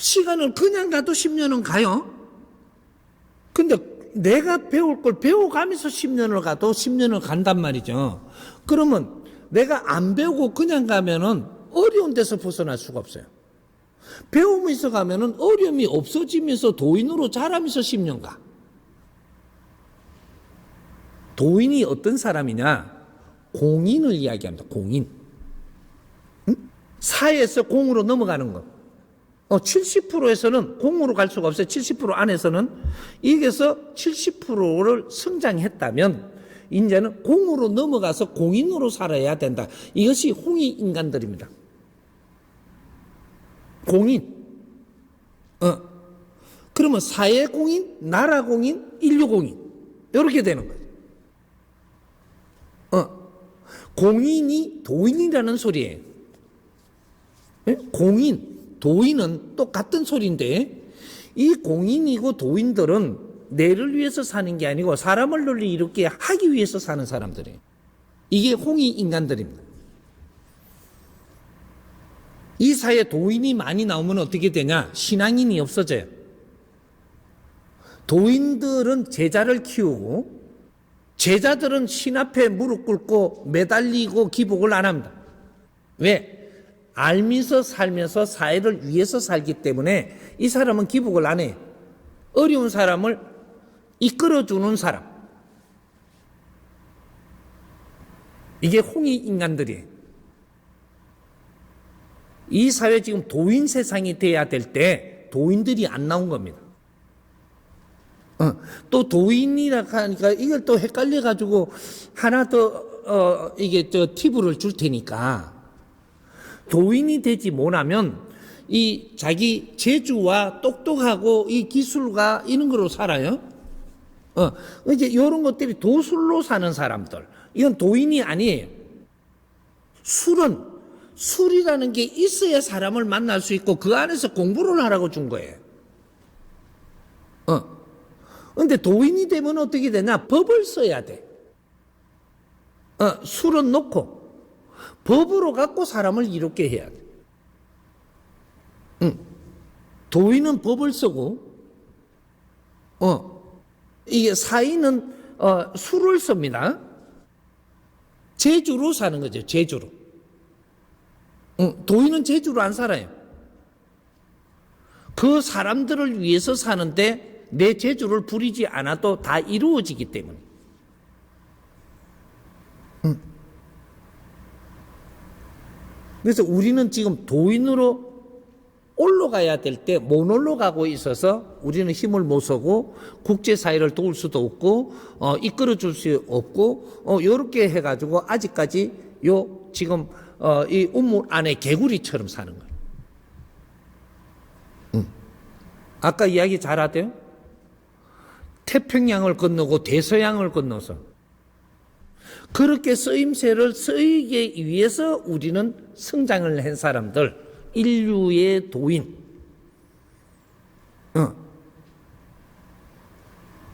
시간을 그냥 가도 10년은 가요. 근데 내가 배울 걸 배워가면서 10년을 가도 10년을 간단 말이죠. 그러면 내가 안 배우고 그냥 가면은 어려운 데서 벗어날 수가 없어요. 배우면서 가면은 어려움이 없어지면서 도인으로 자라면서 10년 가. 도인이 어떤 사람이냐? 공인을 이야기합니다. 공인. 응? 사에서 공으로 넘어가는 것. 어, 70%에서는 공으로 갈 수가 없어요. 70% 안에서는 여기서 70%를 성장했다면 이제는 공으로 넘어가서 공인으로 살아야 된다. 이것이 홍이 인간들입니다. 공인. 어. 그러면 사회 공인, 나라 공인, 인류 공인. 이렇게 되는 거예요. 어. 공인이 도인이라는 소리예요. 예? 공인, 도인은 똑같은 소리인데 이 공인이고 도인들은 내를 위해서 사는 게 아니고 사람을 널리 이렇게 하기 위해서 사는 사람들이에요. 이게 홍이 인간들입니다. 이 사회에 도인이 많이 나오면 어떻게 되냐? 신앙인이 없어져요. 도인들은 제자를 키우고 제자들은 신 앞에 무릎 꿇고 매달리고 기복을 안 합니다. 왜? 알면서 살면서 사회를 위해서 살기 때문에 이 사람은 기복을 안 해요. 어려운 사람을 이끌어주는 사람. 이게 홍이 인간들이에요. 이 사회 지금 도인 세상이 돼야 될 때 도인들이 안 나온 겁니다. 어, 또 도인이라 하니까 이걸 또 헷갈려가지고 하나 더, 어, 이게 저 팁을 줄 테니까 도인이 되지 못하면 이 자기 재주와 똑똑하고 이 기술과 이런 거로 살아요. 어, 이제 이런 것들이 도술로 사는 사람들. 이건 도인이 아니에요. 술은 술이라는 게 있어야 사람을 만날 수 있고 그 안에서 공부를 하라고 준 거예요. 어. 근데 도인이 되면 어떻게 되냐? 법을 써야 돼. 어, 술은 놓고 법으로 갖고 사람을 이롭게 해야 돼. 응. 도인은 법을 쓰고, 어, 이게 사인은 어, 술을 씁니다. 제주로 사는 거죠. 제주로. 응. 도인은 제주로 안 살아요. 그 사람들을 위해서 사는데 내 제주를 부리지 않아도 다 이루어지기 때문에. 그래서 우리는 지금 도인으로 올라가야 될 때 못 올라가고 있어서 우리는 힘을 못 쓰고 국제사회를 도울 수도 없고 어, 이끌어 줄 수 없고 어, 요렇게 해가지고 아직까지 요 지금 어, 이 우물 안에 개구리처럼 사는 거예요. 응. 아까 이야기 잘하대요. 태평양을 건너고 대서양을 건너서 그렇게 쓰임새를 쓰이기 위해서 우리는 성장을 한 사람들, 인류의 도인. 어.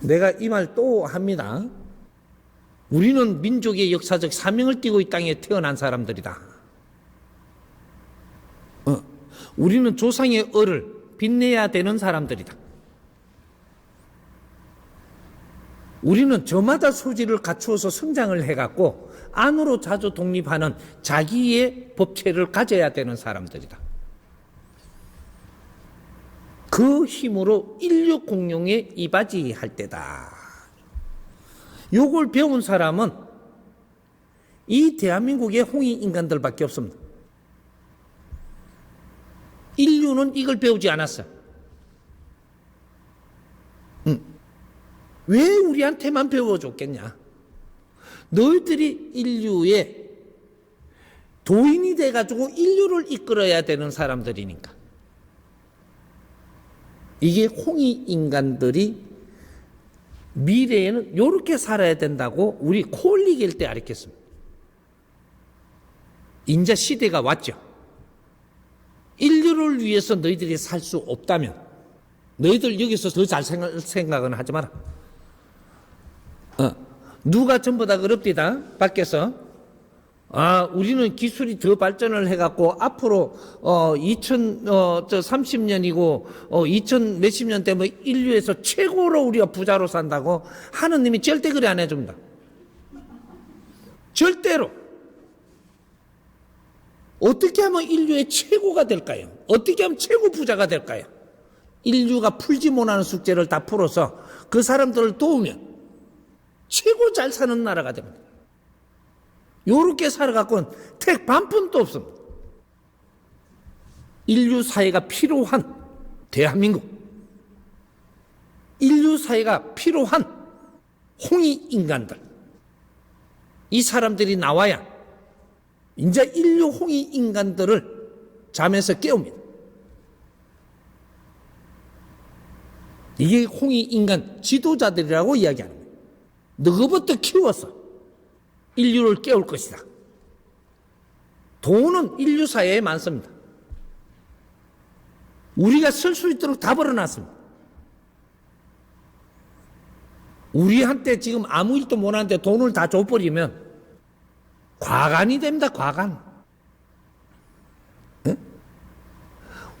내가 이 말 또 합니다. 우리는 민족의 역사적 사명을 띠고 이 땅에 태어난 사람들이다. 어. 우리는 조상의 을을 빛내야 되는 사람들이다. 우리는 저마다 소질을 갖추어서 성장을 해갖고 안으로 자주 독립하는 자기의 법체를 가져야 되는 사람들이다. 그 힘으로 인류 공룡에 이바지할 때다. 요걸 배운 사람은 이 대한민국의 홍이 인간들밖에 없습니다. 인류는 이걸 배우지 않았어. 왜 우리한테만 배워줬겠냐? 너희들이 인류의 도인이 돼가지고 인류를 이끌어야 되는 사람들이니까. 이게 홍이 인간들이 미래에는 이렇게 살아야 된다고 우리 콜리겔 때 알았겠습니다. 인자 시대가 왔죠. 인류를 위해서 너희들이 살 수 없다면 너희들 여기서 더 잘 생각은 하지 마라. 어, 누가 전부 다 그럽디다 밖에서 아, 우리는 기술이 더 발전을 해갖고 앞으로 어 2000, 어저 30년이고 어 2000 몇십 년 되면 인류에서 최고로 우리가 부자로 산다고 하느님이 절대 그래 안 해줍니다. 절대로. 어떻게 하면 인류의 최고가 될까요? 어떻게 하면 최고 부자가 될까요? 인류가 풀지 못하는 숙제를 다 풀어서 그 사람들을 도우면 최고 잘 사는 나라가 됩니다. 요렇게 살아갖고는 택 반푼도 없습니다. 인류 사회가 필요한 대한민국. 인류 사회가 필요한 홍이 인간들. 이 사람들이 나와야 이제 인류 홍이 인간들을 잠에서 깨웁니다. 이게 홍이 인간 지도자들이라고 거예요. 너희부터 키워서 인류를 깨울 것이다. 돈은 인류 사회에 많습니다. 우리가 쓸 수 있도록 다 벌어놨습니다. 우리한테 지금 아무 일도 못하는데 돈을 다 줘버리면 과간이 됩니다, 과간.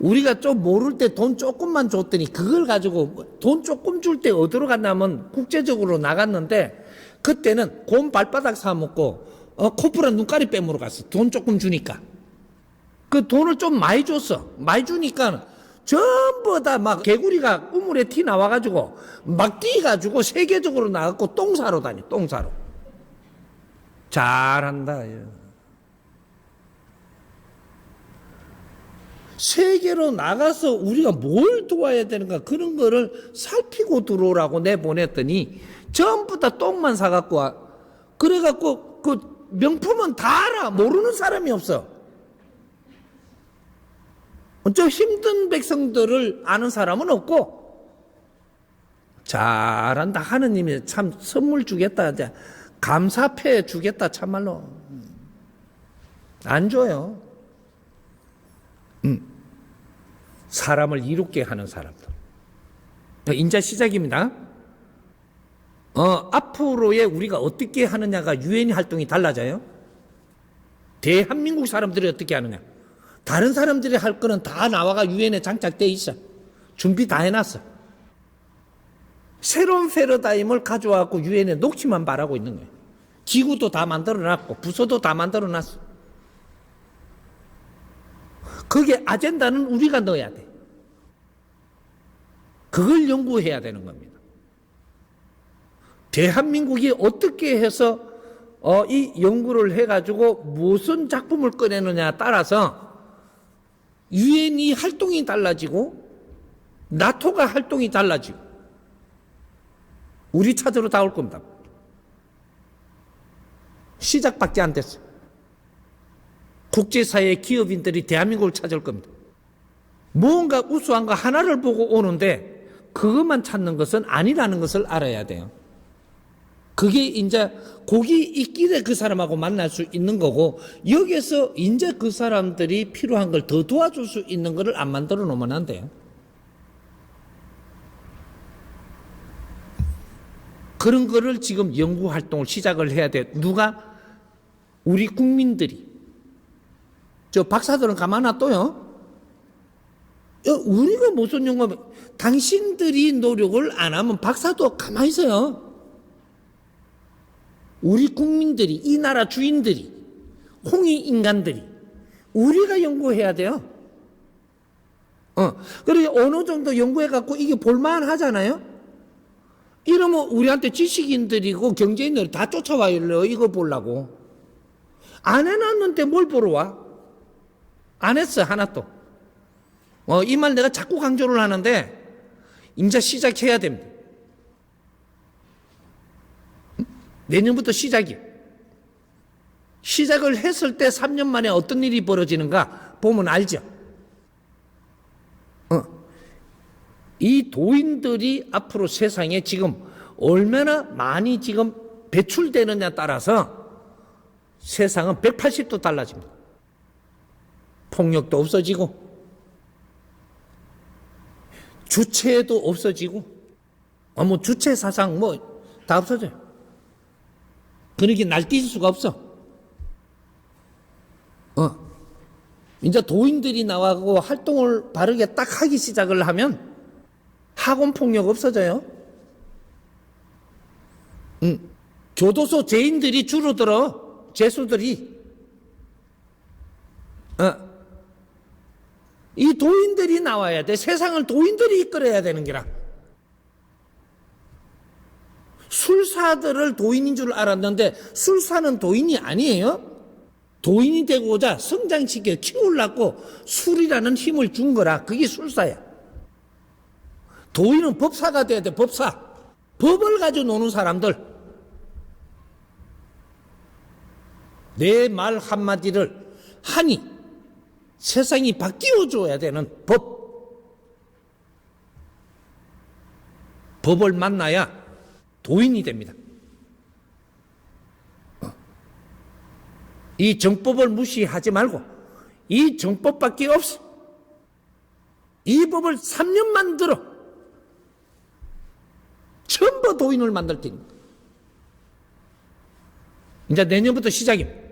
우리가 좀 모를 때 돈 조금만 줬더니 그걸 가지고 돈 조금 줄 때 어디로 갔냐면 국제적으로 나갔는데 그때는 곰 발바닥 사먹고 어, 코프라 눈가리 빼먹으러 갔어. 돈 조금 주니까. 그 돈을 좀 많이 줬어. 많이 주니까 전부 다 막 개구리가 우물에 티 나와가지고 막 뛰가지고 세계적으로 나갔고 똥 사러 다니, 똥 사러. 잘한다. 세계로 나가서 우리가 뭘 도와야 되는가 그런 거를 살피고 들어오라고 내보냈더니 전부 다 똥만 사갖고 와. 그래갖고 그 명품은 다 알아. 모르는 사람이 없어. 저 힘든 백성들을 아는 사람은 없고 잘한다. 하느님이 참 선물 주겠다. 감사패 주겠다. 참말로. 안 줘요. 음. 사람을 이롭게 하는 사람들. 인자 시작입니다. 어, 앞으로의 우리가 어떻게 하느냐가 유엔 활동이 달라져요. 대한민국 사람들이 어떻게 하느냐. 다른 사람들이 할 거는 다 나와가 유엔에 장착돼 있어. 준비 다 해놨어. 새로운 패러다임을 가져와갖고 유엔에 녹취만 바라고 있는 거예요. 기구도 다 만들어놨고 부서도 다 만들어놨어. 거기에 아젠다는 우리가 넣어야 돼. 그걸 연구해야 되는 겁니다. 대한민국이 어떻게 해서 어, 이 연구를 해가지고 무슨 작품을 꺼내느냐에 따라서 유엔이 활동이 달라지고 나토가 활동이 달라지고 우리 차례로 다올 겁니다. 시작밖에 안 됐어요. 국제사회 기업인들이 대한민국을 찾을 겁니다. 뭔가 우수한 거 하나를 보고 오는데 그것만 찾는 것은 아니라는 것을 알아야 돼요. 그게 이제 고기 있길래 그 사람하고 만날 수 있는 거고 여기서 이제 그 사람들이 필요한 걸 더 도와줄 수 있는 거를 안 만들어 놓으면 안 돼요. 그런 거를 지금 연구 활동을 시작을 해야 돼. 누가? 우리 국민들이. 저 박사들은 가만 놔둬요. 야, 우리가 무슨 연구, 당신들이 노력을 안 하면 박사도 가만히 있어요. 우리 국민들이, 이 나라 주인들이, 홍이 인간들이, 우리가 연구해야 돼요. 어, 그리고 어느 정도 연구해갖고 이게 볼만 하잖아요? 이러면 우리한테 지식인들이고 경제인들이 다 쫓아와요. 이거 보려고. 안 해놨는데 뭘 보러 와? 안 했어, 하나도. 어, 이 말 내가 자꾸 강조를 하는데, 임자 시작해야 됩니다. 내년부터 시작이에요. 시작을 했을 때 3년 만에 어떤 일이 벌어지는가 보면 알죠. 어. 이 도인들이 앞으로 세상에 지금 얼마나 많이 지금 배출되느냐에 따라서 세상은 180도 달라집니다. 폭력도 없어지고, 주체도 없어지고, 어, 뭐 주체 사상 뭐 다 없어져요. 그러기 날뛸 수가 없어. 이제 도인들이 나와고 활동을 바르게 딱 하기 시작을 하면 학원 폭력 없어져요. 응. 교도소 죄인들이 줄어들어 죄수들이. 어. 이 도인들이 나와야 돼. 세상을 도인들이 이끌어야 되는 게라. 술사들을 도인인 줄 알았는데 술사는 도인이 아니에요. 도인이 되고자 성장시켜 키우려고 술이라는 힘을 준 거라. 그게 술사야. 도인은 법사가 돼야 돼, 법사. 법을 가지고 노는 사람들. 내 말 한마디를 하니 세상이 바뀌어 줘야 되는 법. 법을 만나야 도인이 됩니다. 이 정법을 무시하지 말고 이 정법밖에 없어. 이 법을 3년만 들어 전부 도인을 만들 테니까. 이제 내년부터 시작입니다.